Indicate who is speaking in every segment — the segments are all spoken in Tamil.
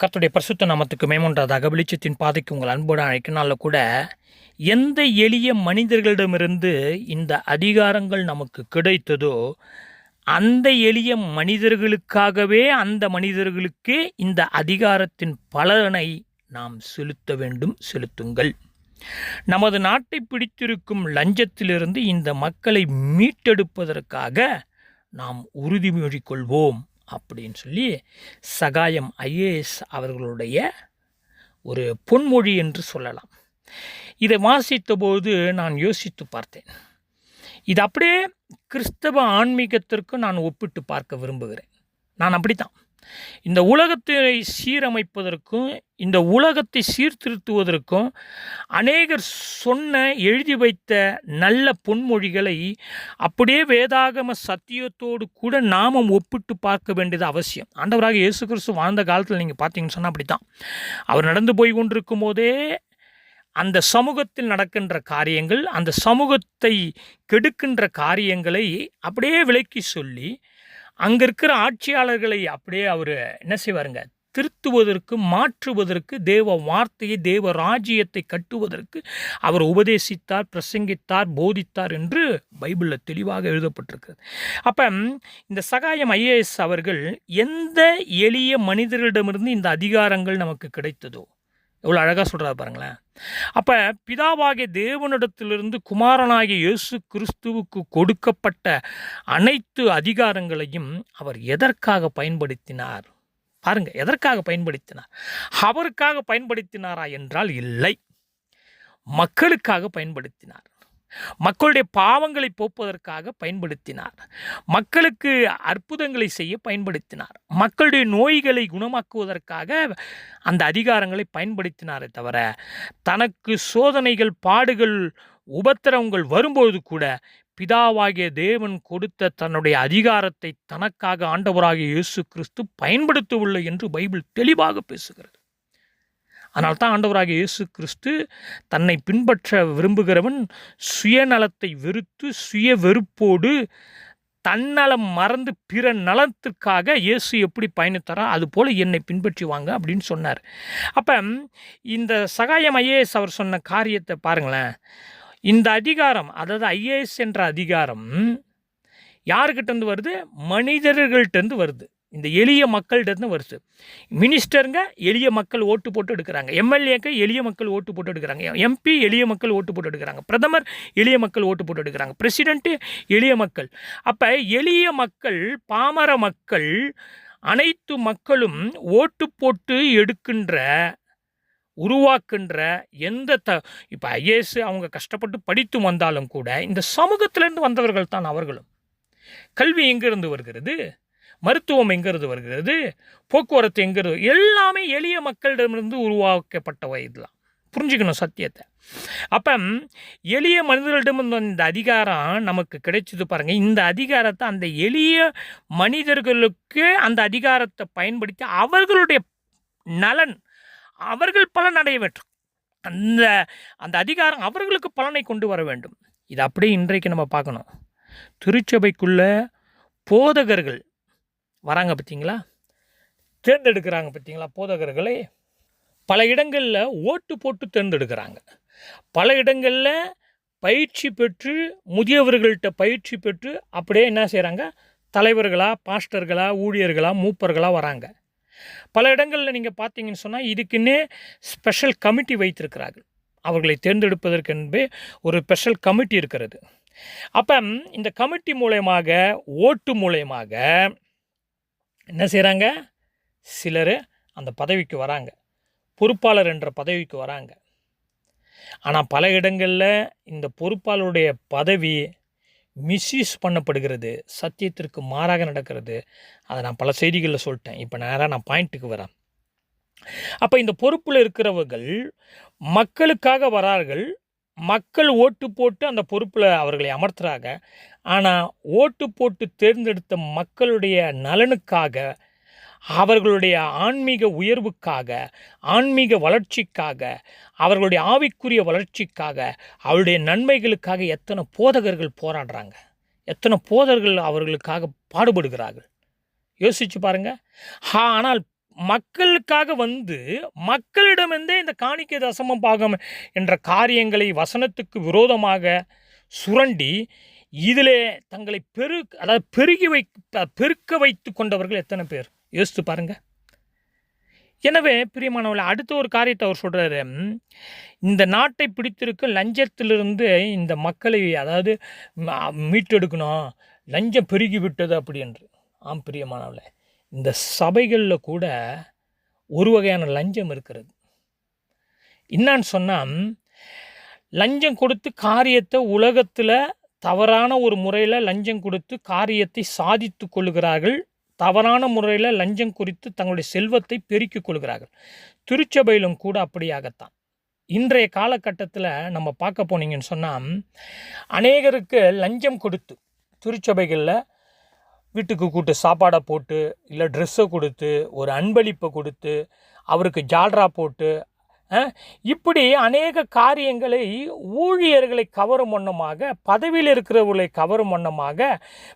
Speaker 1: கர்த்தருடைய பரிசுத்த நாமத்துக்கு மேம்பொன்றதாக வெளிச்சத்தின் பாதைக்கு உங்கள் அன்போடு அழைக்கினால கூட எந்த எளிய மனிதர்களிடமிருந்து இந்த அதிகாரங்கள் நமக்கு கிடைத்ததோ அந்த எளிய மனிதர்களுக்காகவே அந்த மனிதர்களுக்கே இந்த அதிகாரத்தின் பலனை நாம் செலுத்த வேண்டும் செலுத்துங்கள். நமது நாட்டை பிடித்திருக்கும் லஞ்சத்திலிருந்து இந்த மக்களை மீட்டெடுப்பதற்காக நாம் உறுதிமொழி கொள்வோம். அப்படின்னு சொல்லி சகாயம் ஐஏஎஸ் அவர்களுடைய ஒரு பொன்மொழி என்று சொல்லலாம். இதை வாசித்தபோது நான் யோசித்து பார்த்தேன். இது அப்படியே கிறிஸ்தவ ஆன்மீகத்திற்கு நான் ஒப்பிட்டு பார்க்க விரும்புகிறேன். நான் அப்படித்தான். இந்த உலகத்தை சீரமைப்பதற்கும் இந்த உலகத்தை சீர்திருத்துவதற்கும் அநேகர் சொன்ன எழுதி வைத்த நல்ல பொன்மொழிகளை அப்படியே வேதாகம சத்தியத்தோடு கூட நாமும் ஒப்பிட்டு பார்க்க வேண்டியது அவசியம். ஆண்டவராக இயேசு கிறிஸ்து வாழ்ந்த காலத்தில் நீங்கள் பார்த்தீங்கன்னு சொன்னால் அப்படி தான் அவர் நடந்து போய் கொண்டிருக்கும் போதே அந்த சமூகத்தில் நடக்கின்ற காரியங்கள் அந்த சமூகத்தை கெடுக்கின்ற காரியங்களை அப்படியே விலக்கி சொல்லி அங்கே இருக்கிற ஆட்சியாளர்களை அப்படியே அவர் என்ன செய்வாருங்க? திருத்துவதற்கு மாற்றுவதற்கு தேவ வார்த்தையை தேவ ராஜ்யத்தை கட்டுவதற்கு அவர் உபதேசித்தார் பிரசங்கித்தார் போதித்தார் என்று பைபிளில் தெளிவாக எழுதப்பட்டிருக்கிறது. அப்போ இந்த சகாயம் ஐஏஎஸ் அவர்கள் எந்த எளிய மனிதர்களிடமிருந்து இந்த அதிகாரங்கள் நமக்கு கிடைத்ததோ எவ்வளோ அழகாக சொல்கிறார் பாருங்களேன். அப்போ பிதாவாகிய தேவனிடத்திலிருந்து குமாரனாகிய இயேசு கிறிஸ்துவுக்கு கொடுக்கப்பட்ட அனைத்து அதிகாரங்களையும் அவர் எதற்காக பயன்படுத்தினார்? பாருங்க எதற்காக பயன்படுத்தினார்? அவருக்காக பயன்படுத்தினாரா என்றால் இல்லை. மக்களுக்காக பயன்படுத்தினார். மக்களுடைய பாவங்களை போப்பதற்காக பயன்படுத்தினார். மக்களுக்கு அற்புதங்களை செய்ய பயன்படுத்தினார். மக்களுடைய நோய்களை குணமாக்குவதற்காக அந்த அதிகாரங்களை பயன்படுத்தினாரே தவிர தனக்கு சோதனைகள் பாடுகள் உபத்திரவங்கள் வரும்போது கூட பிதாவாகிய தேவன் கொடுத்த தன்னுடைய அதிகாரத்தை தனக்காக ஆண்டவராகிய இயேசு கிறிஸ்து பயன்படுத்தவில்லை என்று பைபிள் தெளிவாக பேசுகிறது. அதனால் தான் ஆண்டவராக இயேசு கிறிஸ்து தன்னை பின்பற்ற விரும்புகிறவன் சுயநலத்தை வெறுத்து சுய வெறுப்போடு தன்னலம் மறந்து பிற நலத்திற்காக இயேசு எப்படி பயணித்தாரோ அது போல் என்னை பின்பற்றி வாங்க அப்படின்னு சொன்னார். அப்போ இந்த சகாயம் ஐஏஎஸ் அவர் சொன்ன காரியத்தை பாருங்களேன். இந்த அதிகாரம் அதாவது ஐஏஎஸ் என்ற அதிகாரம் யாருக்கிட்டேருந்து வருது? மனிதர்கள்ட்டேருந்து வருது. இந்த எளிய மக்கள்கிட்ட வருது. மினிஸ்டருங்க எளிய மக்கள் ஓட்டு போட்டு எடுக்கிறாங்க. எம்எல்ஏக்கு எளிய மக்கள் ஓட்டு போட்டு எடுக்கிறாங்க. எம்பி எளிய மக்கள் ஓட்டு போட்டு எடுக்கிறாங்க. பிரதமர் எளிய மக்கள் ஓட்டு போட்டு எடுக்கிறாங்க. பிரசிடெண்ட்டு எளிய மக்கள். அப்போ எளிய மக்கள் பாமர மக்கள் அனைத்து மக்களும் ஓட்டு போட்டு எடுக்கின்ற உருவாக்குன்ற எந்த த இப்போ ஐஏஎஸ் அவங்க கஷ்டப்பட்டு படித்து வந்தாலும் கூட இந்த சமூகத்திலேருந்து வந்தவர்கள் தான் அவர்களும். கல்வி எங்கிருந்து வருகிறது? மருத்துவம் எங்கிறது வருகிறது? போக்குவரத்து எங்கிறது எல்லாமே எளிய மக்களிடமிருந்து உருவாக்கப்பட்டவை இதெல்லாம் புரிஞ்சுக்கணும் சத்தியத்தை. அப்போ எளிய மனிதர்களிடம் இந்த அதிகாரம் நமக்கு கிடைச்சது பாருங்கள் இந்த அதிகாரத்தை அந்த எளிய மனிதர்களுக்கு அந்த அதிகாரத்தை பயன்படுத்தி அவர்களுடைய நலன் அவர்கள் பலன் அடைய வேண்டும். அந்த அந்த அதிகாரம் அவர்களுக்கு பலனை கொண்டு வர வேண்டும். இது அப்படியே இன்றைக்கு நம்ம பார்க்கணும். திருச்சபைக்குள்ள போதகர்கள் வராங்க பார்த்தீங்களா? தேர்ந்தெடுக்கிறாங்க பார்த்தீங்களா போதகர்களை? பல இடங்களில் ஓட்டு போட்டு தேர்ந்தெடுக்கிறாங்க. பல இடங்களில் பயிற்சி பெற்று முதியவர்கள்ட்ட பயிற்சி பெற்று அப்படியே என்ன செய்கிறாங்க தலைவர்களாக பாஸ்டர்களாக ஊழியர்களாக மூப்பர்களாக வராங்க. பல இடங்களில் நீங்கள் பார்த்தீங்கன்னு சொன்னால் இதுக்குன்னே ஸ்பெஷல் கமிட்டி வைத்திருக்கிறார்கள். அவர்களை தேர்ந்தெடுப்பதற்கென்பே ஒரு ஸ்பெஷல் கமிட்டி இருக்கிறது. அப்போ இந்த கமிட்டி மூலயமாக ஓட்டு மூலயமாக என்ன செய்கிறாங்க சிலர் அந்த பதவிக்கு வராங்க. பொறுப்பாளர் என்ற பதவிக்கு வராங்க. ஆனால் பல இடங்களில் இந்த பொறுப்பாளருடைய பதவி மிஸ்யூஸ் பண்ணப்படுகிறது. சத்தியத்திற்கு மாறாக நடக்கிறது. அதை நான் பல செய்திகளில் சொல்லிட்டேன். இப்போ நேராக நான் பாயிண்ட்டுக்கு வரேன். அப்போ இந்த பொறுப்பில் இருக்கிறவர்கள் மக்களுக்காக வரார்கள். மக்கள் ஓட்டு போட்டு அந்த பொறுப்பில் அவர்களை அமர்த்துறாங்க. ஆனால் ஓட்டு போட்டு தேர்ந்தெடுத்த மக்களுடைய நலனுக்காக அவர்களுடைய ஆன்மீக உயர்வுக்காக ஆன்மீக வளர்ச்சிக்காக அவர்களுடைய ஆவிக்குரிய வளர்ச்சிக்காக அவருடைய நன்மைகளுக்காக எத்தனை போதகர்கள் போராடுறாங்க. எத்தனை போதகர்கள் அவர்களுக்காக பாடுபடுகிறார்கள். யோசிச்சு பாருங்கள் ஆனால் மக்களுக்காக வந்து மக்களிடமிருந்தே இந்த காணிக்கை தசம பாகம் என்ற காரியங்களை வசனத்துக்கு விரோதமாக சுரண்டி இதிலே தங்களை பெரு அதாவது பெருகி வை பெருக்க வைத்து கொண்டவர்கள் எத்தனை பேர்? யோசித்து பாருங்கள் எனவே பிரியமானவர்கள் அடுத்த ஒரு காரியத்தை அவர் சொல்கிறாரு இந்த நாட்டை பிடித்திருக்கும் லஞ்சத்திலிருந்து இந்த மக்களை அதாவது மீட்டெடுக்கணும். லஞ்சம் பெருகி விட்டது அப்படி என்று. ஆம் பிரியமானவர்களே. இந்த சபைகளில் கூட ஒரு வகையான லஞ்சம் இருக்கிறது. என்னான்னு சொன்னால் லஞ்சம் கொடுத்து காரியத்தை உலகத்தில் தவறான ஒரு முறையில் லஞ்சம் கொடுத்து காரியத்தை சாதித்து கொள்கிறார்கள் தவறான முறையில் லஞ்சம் குறித்து தங்களுடைய செல்வத்தை பெருக்கிக் கொள்கிறார்கள். திருச்சபையிலும் கூட அப்படியாகத்தான். இன்றைய காலகட்டத்தில் நம்ம பார்க்க போனீங்கன்னு சொன்னால் அநேகருக்கு லஞ்சம் கொடுத்து திருச்சபைகளில் வீட்டுக்கு கூட்டு சாப்பாடை போட்டு இல்லை ட்ரெஸ்ஸை கொடுத்து ஒரு அன்பளிப்பை கொடுத்து அவருக்கு ஜால்ரா போட்டு இப்படி அநேக காரியங்களை ஊழியர்களை கவரும் வண்ணமாக பதவியில் இருக்கிறவர்களை கவரும் வண்ணமாக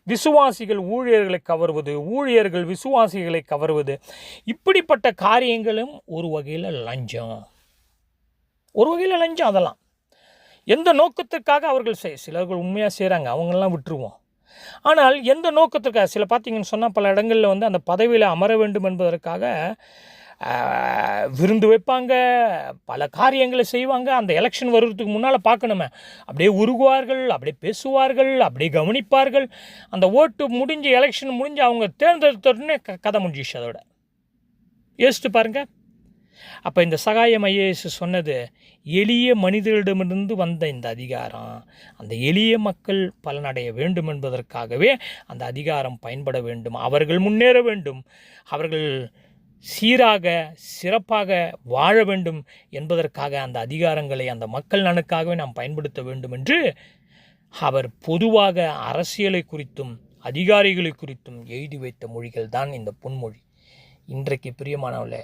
Speaker 1: விசுவாசிகள் ஊழியர்களை கவருவது ஊழியர்கள் விசுவாசிகளை கவருவது இப்படிப்பட்ட காரியங்களும் ஒரு வகையில் லஞ்சம். ஒரு வகையில் லஞ்சம் அதெல்லாம். எந்த நோக்கத்திற்காக அவர்கள் செய் சிலர்கள் உண்மையாக செய்கிறாங்க அவங்களெல்லாம் விட்டுருவோம். ஆனால் எந்த நோக்கத்திற்காக? சில பார்த்தீங்கன்னு சொன்னால் பல இடங்களில் வந்து அந்த பதவியில் அமர வேண்டும் என்பதற்காக விருந்து வைப்பாங்க பல காரியங்களை செய்வாங்க. அந்த எலெக்ஷன் வருவதுக்கு முன்னால் பார்க்கணுமே. அப்படியே உருகுவார்கள் அப்படியே பேசுவார்கள் அப்படியே கவனிப்பார்கள். அந்த ஓட்டு முடிஞ்சு எலெக்ஷன் முடிஞ்சு அவங்க தேர்ந்தெடுத்தோடனே க கதை முடிஞ்சிச்சு அதோட. யோசிச்சு பாருங்க. அப்போ இந்த சகாயம் ஐஏஎஸ் சொன்னது எளிய மனிதர்களிடமிருந்து வந்த இந்த அதிகாரம் அந்த எளிய மக்கள் பலனடைய வேண்டும் என்பதற்காகவே அந்த அதிகாரம் பயன்பட வேண்டும். அவர்கள் முன்னேற வேண்டும். அவர்கள் சீராக சிறப்பாக வாழ வேண்டும் என்பதற்காக அந்த அதிகாரங்களை அந்த மக்கள் நலனுக்காகவே நாம் பயன்படுத்த வேண்டும் என்று அவர் பொதுவாக அரசியலை குறித்தும் அதிகாரிகளை குறித்தும் எழுதி வைத்த மொழிகள் தான் இந்த பொன்மொழி. இன்றைக்கு பிரியமானவர்களே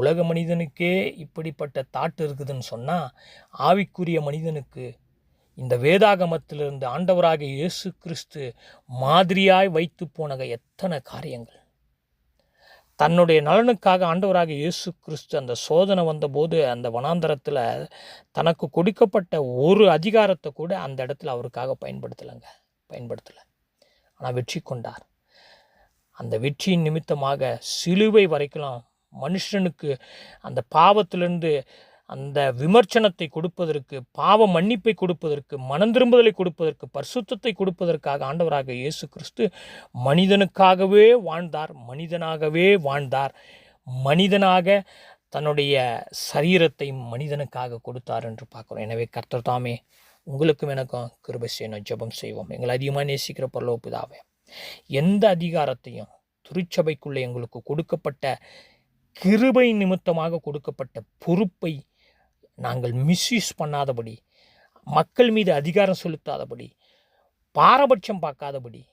Speaker 1: உலக மனிதனுக்கே இப்படிப்பட்ட தாட்டு இருக்குதுன்னு சொன்னால் ஆவிக்குரிய மனிதனுக்கு இந்த வேதாகமத்திலிருந்து ஆண்டவராக இயேசு கிறிஸ்து மாதிரியாய் வைத்து போன எத்தனை காரியங்கள். தன்னுடைய நலனுக்காக ஆண்டவராக இயேசு கிறிஸ்து அந்த சோதனை வந்தபோது அந்த வனாந்தரத்தில் தனக்கு கொடுக்கப்பட்ட ஒரு அதிகாரத்தை கூட அந்த இடத்துல அவருக்காக பயன்படுத்தலைங்க பயன்படுத்தலை. ஆனால் வெற்றி கொண்டார். அந்த வெற்றியின் நிமித்தமாக சிலுவை வரைக்கும் மனுஷனுக்கு அந்த பாவத்திலிருந்து அந்த விமர்சனத்தை கொடுப்பதற்கு பாவ மன்னிப்பை கொடுப்பதற்கு மனம் திரும்புதலை கொடுப்பதற்கு பரிசுத்தத்தை கொடுப்பதற்காக ஆண்டவராக இயேசு கிறிஸ்து மனிதனுக்காகவே வாழ்ந்தார் மனிதனாகவே வாழ்ந்தார். மனிதனாக தன்னுடைய சரீரத்தை மனிதனுக்காக கொடுத்தார் என்று பார்க்குறோம். எனவே கர்த்தர் தாமே உங்களுக்கும் எனக்கும் கிருபை செய்யணும் ஜெபம் செய்வோம். எங்களை அதிகமாக நேசிக்கிற பரலோக எந்த அதிகாரத்தையும் திருச்சபைக்குள்ளே எங்களுக்கு கொடுக்கப்பட்ட கிருபை நிமித்தமாக கொடுக்கப்பட்ட பொறுப்பை நாங்கள் மிஸ்யூஸ் பண்ணாதபடி மக்கள் மீது அதிகாரம் செலுத்தாதபடி பாரபட்சம் பார்க்காதபடி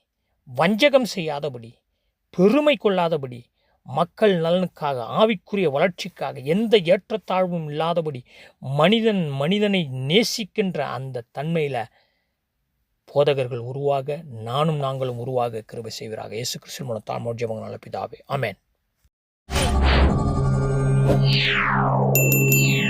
Speaker 1: வஞ்சகம் செய்யாதபடி பெருமை கொள்ளாதபடி மக்கள் நலனுக்காக ஆவிக்குரிய வளர்ச்சிக்காக எந்த ஏற்றத்தாழ்வும் இல்லாதபடி மனிதன் மனிதனை நேசிக்கின்ற அந்த தன்மையில் போதகர்கள் உருவாக நானும் நாங்களும் உருவாக கிருபை செய்வராக. இயேசு கிறிஸ்து மூலம் பிதாவே அமேன் பிதாவே ஆமென்